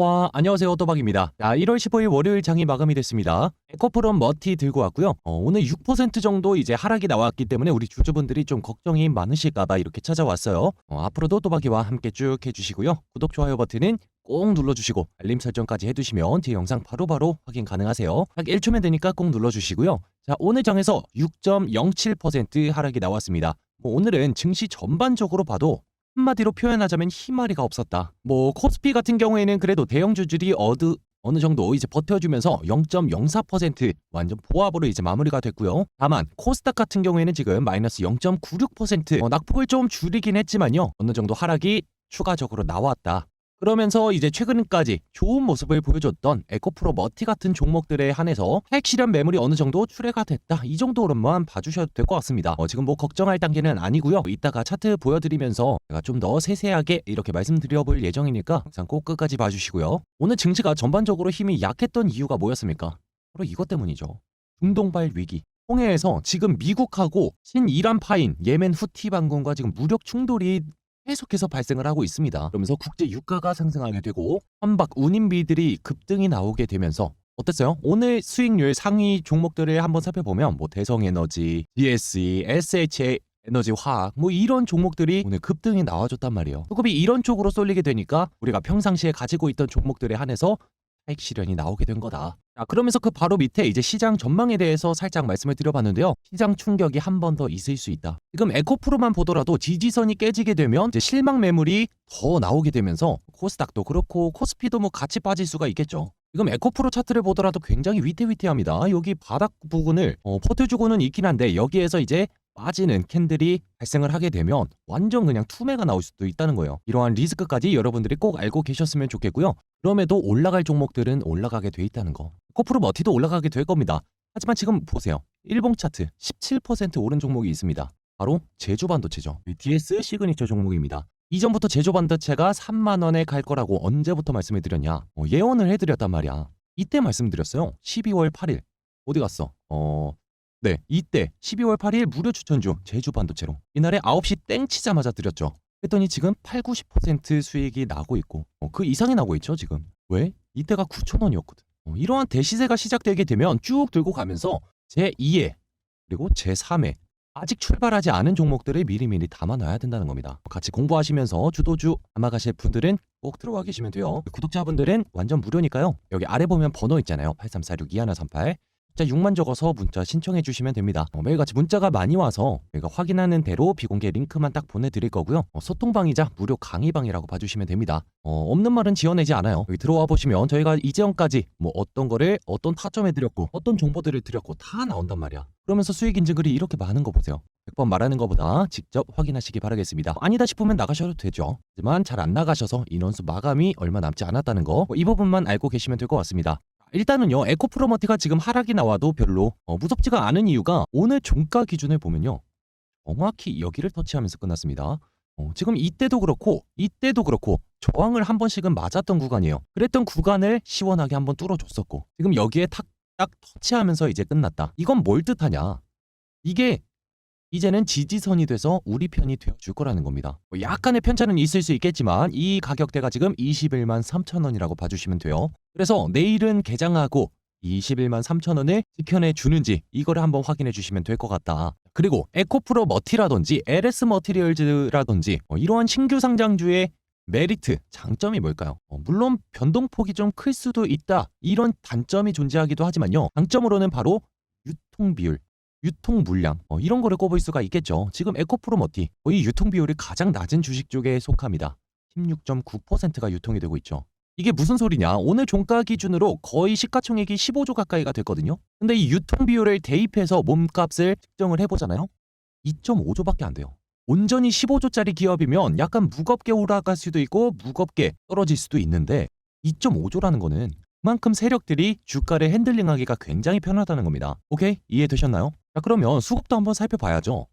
와 안녕하세요 또박입니다. 자 1월 15일 월요일 장이 마감이 됐습니다. 에코프롬 머티 들고 왔고요. 어, 오늘 6% 정도 이제 하락이 나왔기 때문에 우리 주주분들이 좀 걱정이 많으실까봐 이렇게 찾아왔어요. 어, 앞으로도 또박이와 함께 쭉 해주시고요. 구독 좋아요 버튼은 꼭 눌러주시고 알림 설정까지 해두시면 뒤에 영상 바로 바로 확인 가능하세요. 딱 1초면 되니까 꼭 눌러주시고요. 자 오늘 장에서 6.07% 하락이 나왔습니다. 뭐 오늘은 증시 전반적으로 봐도 한마디로 표현하자면 희마리가 없었다. 뭐 코스피 같은 경우에는 그래도 대형주들이 어드 어느 정도 이제 버텨주면서 0.04% 완전 보합으로 이제 마무리가 됐고요. 다만 코스닥 같은 경우에는 지금 마이너스 0.96% 어, 낙폭을 좀 줄이긴 했지만요. 어느 정도 하락이 추가적으로 나왔다. 그러면서 이제 최근까지 좋은 모습을 보여줬던 에코프로 머티 같은 종목들에 한해서 핵 실현 매물이 어느 정도 출회가 됐다. 이 정도로만 봐주셔도 될 것 같습니다. 어, 지금 뭐 걱정할 단계는 아니고요. 이따가 차트 보여드리면서 제가 좀 더 세세하게 이렇게 말씀드려볼 예정이니까 항상 꼭 끝까지 봐주시고요. 오늘 증시가 전반적으로 힘이 약했던 이유가 뭐였습니까? 바로 이것 때문이죠. 중동발 위기. 홍해에서 지금 미국하고 신이란 파인 예멘 후티 반군과 지금 무력 충돌이 계속해서 발생을 하고 있습니다. 그러면서 국제 유가가 상승하게 되고 선박 운임비들이 급등이 나오게 되면서 어땠어요? 오늘 수익률 상위 종목들을 한번 살펴보면 뭐 대성에너지, DSE, SHA 에너지 화학 뭐 이런 종목들이 오늘 급등이 나와줬단 말이에요. 수급이 이런 쪽으로 쏠리게 되니까 우리가 평상시에 가지고 있던 종목들에 한해서 차익 실현이 나오게 된 거다. 자, 그러면서 그 바로 밑에 이제 시장 전망에 대해서 살짝 말씀을 드려봤는데요. 시장 충격이 한 번 더 있을 수 있다. 지금 에코프로만 보더라도 지지선이 깨지게 되면 이제 실망 매물이 더 나오게 되면서 코스닥도 그렇고 코스피도 뭐 같이 빠질 수가 있겠죠. 지금 에코프로 차트를 보더라도 굉장히 위태위태합니다. 여기 바닥 부분을 어, 버텨주고는 있긴 한데 여기에서 이제 빠지는 캔들이 발생을 하게 되면 완전 그냥 투매가 나올 수도 있다는 거예요. 이러한 리스크까지 여러분들이 꼭 알고 계셨으면 좋겠고요. 그럼에도 올라갈 종목들은 올라가게 돼 있다는 거. 코프로 머티도 올라가게 될 겁니다. 하지만 지금 보세요. 일봉 차트 17% 오른 종목이 있습니다. 바로 제조 반도체죠. DS 시그니처 종목입니다. 이전부터 제조 반도체가 3만 원에 갈 거라고 언제부터 말씀을 드렸냐? 어, 예언을 해 드렸단 말이야. 이때 말씀드렸어요. 12월 8일. 어디 갔어? 어, 네, 이때 12월 8일 무료 추천 중 제주 반도체로 이날에 9시 땡 치자마자 드렸죠. 했더니 지금 8, 90% 수익이 나고 있고 어, 그 이상이 나고 있죠 지금. 왜? 이때가 9,000원이었거든. 어, 이러한 대시세가 시작되게 되면 쭉 들고 가면서 제 2회 그리고 제 3회 아직 출발하지 않은 종목들을 미리미리 담아놔야 된다는 겁니다. 같이 공부하시면서 주도주 담아가실 분들은 꼭 들어와 계시면 돼요. 구독자분들은 완전 무료니까요. 여기 아래 보면 번호 있잖아요. 8346-2138숫 자 6만 적어서 문자 신청해 주시면 됩니다. 어, 매일같이 문자가 많이 와서 저희가 확인하는 대로 비공개 링크만 딱 보내드릴 거고요. 어, 소통방이자 무료 강의방이라고 봐주시면 됩니다. 어, 없는 말은 지어내지 않아요. 여기 들어와 보시면 저희가 이제까지 뭐 어떤 거를 어떤 타점에 드렸고 어떤 정보들을 드렸고 다 나온단 말이야. 그러면서 수익 인증글이 이렇게 많은 거 보세요. 100번 말하는 것보다 직접 확인하시기 바라겠습니다. 아니다 싶으면 나가셔도 되죠. 하지만 잘 안 나가셔서 인원수 마감이 얼마 남지 않았다는 거, 이 부분만 알고 계시면 될 것 같습니다. 일단은요 에코프로머티가 지금 하락이 나와도 별로 어, 무섭지가 않은 이유가 오늘 종가 기준을 보면요 정확히 여기를 터치하면서 끝났습니다. 어, 지금 이때도 그렇고 이때도 그렇고 저항을 한 번씩은 맞았던 구간이에요. 그랬던 구간을 시원하게 한번 뚫어줬었고 지금 여기에 탁, 딱 터치하면서 이제 끝났다. 이건 뭘 뜻하냐? 이게 이제는 지지선이 돼서 우리 편이 되어줄 거라는 겁니다. 뭐 약간의 편차는 있을 수 있겠지만 이 가격대가 지금 21만 3천 원이라고 봐주시면 돼요. 그래서 내일은 개장하고 21만 3천 원을 지켜내 주는지 이거를 한번 확인해 주시면 될 것 같다. 그리고 에코프로 머티라든지 LS 머티리얼즈라든지 어, 이러한 신규 상장주의 메리트, 장점이 뭘까요? 어, 물론 변동폭이 좀 클 수도 있다. 이런 단점이 존재하기도 하지만요. 장점으로는 바로 유통 비율, 유통 물량 어, 이런 거를 꼽을 수가 있겠죠. 지금 에코프로머티 거의 유통 비율이 가장 낮은 주식 쪽에 속합니다. 16.9%가 유통이 되고 있죠. 이게 무슨 소리냐? 오늘 종가 기준으로 거의 시가총액이 15조 가까이가 됐거든요. 근데 이 유통 비율을 대입해서 몸값을 측정을 해보잖아요. 2.5조밖에 안 돼요. 온전히 15조짜리 기업이면 약간 무겁게 올라갈 수도 있고 무겁게 떨어질 수도 있는데 2.5조라는 거는 그만큼 세력들이 주가를 핸들링하기가 굉장히 편하다는 겁니다. 오케이? 이해되셨나요? 자, 그러면 수급도 한번 살펴봐야죠.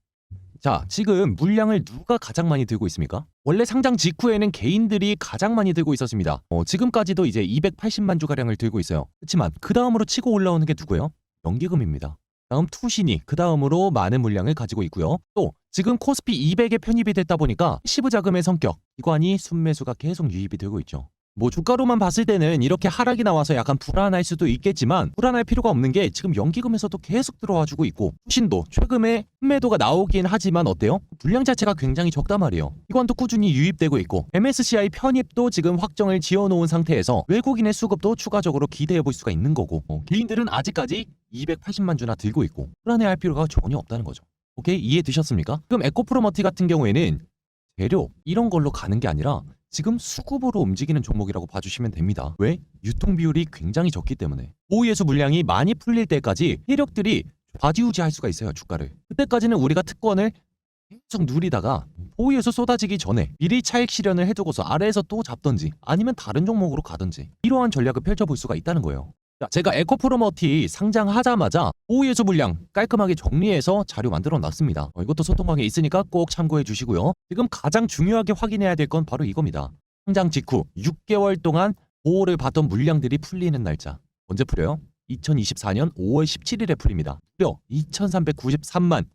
자, 지금 물량을 누가 가장 많이 들고 있습니까? 원래 상장 직후에는 개인들이 가장 많이 들고 있었습니다. 어, 지금까지도 이제 280만 주가량을 들고 있어요. 그렇지만 그 다음으로 치고 올라오는 게 누구예요? 연기금입니다. 다음 투신이 그 다음으로 많은 물량을 가지고 있고요. 또 지금 코스피 200에 편입이 됐다 보니까 시브 자금의 성격, 기관이 순매수가 계속 유입이 되고 있죠. 뭐 주가로만 봤을 때는 이렇게 하락이 나와서 약간 불안할 수도 있겠지만 불안할 필요가 없는 게 지금 연기금에서도 계속 들어와주고 있고 신도 최근에 판매도가 나오긴 하지만 어때요? 물량 자체가 굉장히 적단 말이에요. 이건도 꾸준히 유입되고 있고 MSCI 편입도 지금 확정을 지어놓은 상태에서 외국인의 수급도 추가적으로 기대해 볼 수가 있는 거고 어, 개인들은 아직까지 280만 주나 들고 있고 불안해할 필요가 전혀 없다는 거죠. 오케이 이해 되셨습니까? 그럼 에코프로머티 같은 경우에는 재료 이런 걸로 가는 게 아니라 지금 수급으로 움직이는 종목이라고 봐주시면 됩니다. 왜? 유통 비율이 굉장히 적기 때문에 보유예수 물량이 많이 풀릴 때까지 세력들이 좌지우지할 수가 있어요 주가를. 그때까지는 우리가 특권을 계속 누리다가 보유예수 쏟아지기 전에 미리 차익 실현을 해두고서 아래에서 또 잡던지 아니면 다른 종목으로 가든지 이러한 전략을 펼쳐볼 수가 있다는 거예요. 자, 제가 에코프로머티 상장하자마자 보유예수 물량 깔끔하게 정리해서 자료 만들어 놨습니다. 어, 이것도 소통방에 있으니까 꼭 참고해 주시고요. 지금 가장 중요하게 확인해야 될 건 바로 이겁니다. 상장 직후 6개월 동안 보호를 받던 물량들이 풀리는 날짜. 언제 풀려요? 2024년 5월 17일에 풀립니다. 무려 2393만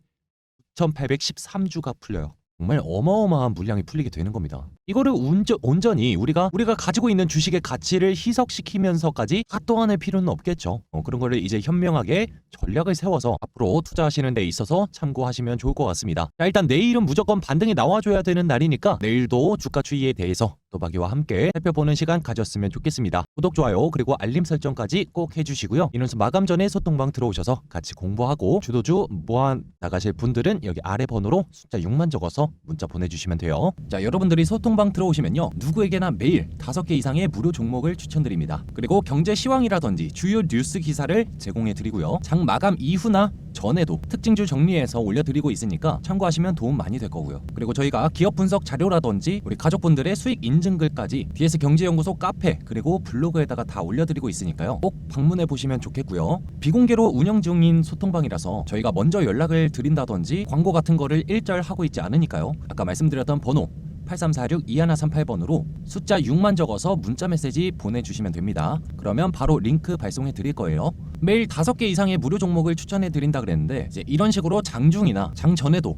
9813주가 풀려요. 정말 어마어마한 물량이 풀리게 되는 겁니다. 이거를 운전, 온전히 우리가 우리가 가지고 있는 주식의 가치를 희석시키면서까지 다 떠안을 필요는 없겠죠. 어, 그런 거를 이제 현명하게 전략을 세워서 앞으로 투자하시는 데 있어서 참고하시면 좋을 것 같습니다. 자, 일단 내일은 무조건 반등이 나와줘야 되는 날이니까 내일도 주가 추이에 대해서 또박이와 함께 살펴보는 시간 가졌으면 좋겠습니다. 구독, 좋아요, 그리고 알림 설정까지 꼭 해주시고요. 인원수 마감 전에 소통방 들어오셔서 같이 공부하고 주도주 모아 나가실 분들은 여기 아래 번호로 숫자 6만 적어서 문자 보내주시면 돼요. 자, 여러분들이 소통방 들어오시면요. 누구에게나 매일 5개 이상의 무료 종목을 추천드립니다. 그리고 경제 시황이라든지 주요 뉴스 기사를 제공해 드리고요. 장 마감 이후나 전에도 특징주 정리해서 올려드리고 있으니까 참고하시면 도움 많이 될 거고요. 그리고 저희가 기업 분석 자료라든지 우리 가족분들의 수익 인증글까지 DS 경제연구소 카페 그리고 블로그에다가 다 올려드리고 있으니까요. 꼭 방문해 보시면 좋겠고요. 비공개로 운영 중인 소통방이라서 저희가 먼저 연락을 드린다든지 광고 같은 거를 일절 하고 있지 않으니까요. 아까 말씀드렸던 번호 8346-2138번으로 숫자 6만 적어서 문자 메시지 보내주시면 됩니다. 그러면 바로 링크 발송해 드릴 거예요. 매일 5개 이상의 무료 종목을 추천해 드린다 그랬는데 이제 이런 식으로 장중이나 장 전에도